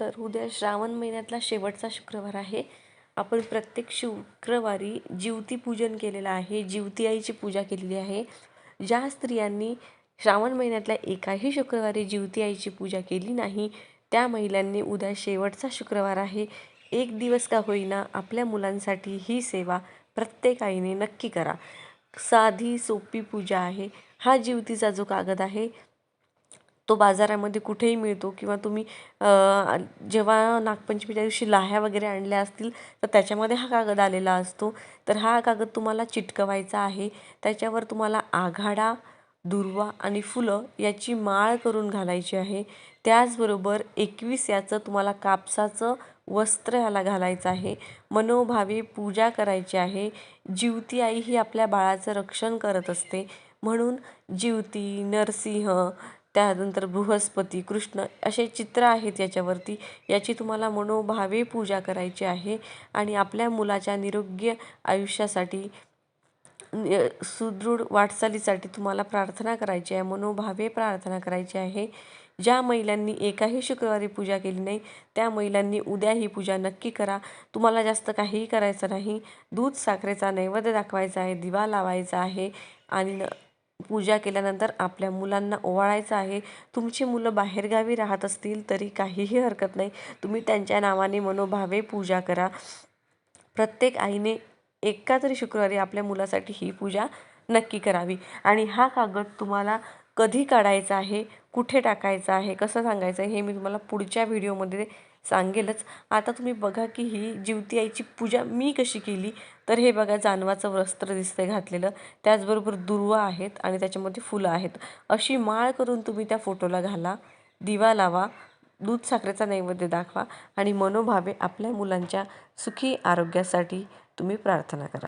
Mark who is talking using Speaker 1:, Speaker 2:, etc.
Speaker 1: तर उद्या श्रावण महिन्यातला शेवटचा शुक्रवार आहे. आपण प्रत्येक शुक्रवारी जिवती पूजन केलेलं आहे. जिवती आईची पूजा केलेली आहे. ज्या स्त्रियांनी श्रावण महिन्यातल्या एकाही शुक्रवारी जिवती आईची पूजा केली नाही त्या महिलांनी उद्या शेवटचा शुक्रवार आहे. एक दिवस का होईना आपल्या मुलांसाठी ही सेवा प्रत्येक आईने नक्की करा. साधी सोपी पूजा आहे. हा जिवतीचा जो कागद आहे तो बाजारामध्ये कुठेही मिळतो किंवा तुम्ही जेव्हा नागपंचमीच्या दिवशी लाह्या वगैरे आणल्या असतील तर त्याच्यामध्ये हा कागद आलेला असतो. तर हा कागद तुम्हाला चिटकवायचा आहे. त्याच्यावर तुम्हाला आघाडा दुर्वा आणि फुलं याची माळ करून घालायची आहे. त्याचबरोबर एकवीस याचं तुम्हाला कापसाचं वस्त्र ह्याला घालायचं आहे. मनोभावे पूजा करायची आहे. जिवती आई ही आपल्या बाळाचं रक्षण करत असते. म्हणून जिवती नरसिंह त्यानंतर बृहस्पती कृष्ण असे चित्र आहेत याच्यावरती. याची तुम्हाला मनोभावे पूजा करायची आहे आणि आपल्या मुलाच्या निरोग्य आयुष्यासाठी सुदृढ वाटचालीसाठी तुम्हाला प्रार्थना करायची आहे मनोभावे प्रार्थना करायची आहे. ज्या महिलांनी एकाही शुक्रवारी पूजा केली नाही त्या महिलांनी उद्या ही पूजा नक्की करा. तुम्हाला जास्त काहीही करायचं नाही. दूध साखरेचा नैवेद्य दाखवायचा आहे दिवा लावायचा आहे आणि पूजा केल्यानंतर आपल्या मुलांना ओवाळायचं आहे. तुमची मुलं बाहेरगावी राहत असतील तरी काहीही हरकत नाही. तुम्ही त्यांच्या नावाने मनोभावे पूजा करा. प्रत्येक आईने एका तरी शुक्रवारी आपल्या मुलासाठी ही पूजा नक्की करावी. आणि हा कागद तुम्हाला कधी काढायचा आहे? कुठे टाकायचं आहे? कसं सांगायचं आहे? हे मी तुम्हाला पुढच्या व्हिडिओमध्ये सांगेलच. आता तुम्ही बघा की ही जिवती आईची पूजा मी कशी केली? तर हे बघा जानवाचं वस्त्र दिसतंय घातलेलं. त्याचबरोबर दुर्वा आहेत आणि त्याच्यामध्ये फुलं आहेत. अशी माळ करून तुम्ही त्या फोटोला घाला दिवा लावा दूध साखरेचा नैवेद्य दाखवा आणि मनोभावे आपल्या मुलांच्या सुखी आरोग्यासाठी तुम्ही प्रार्थना करा.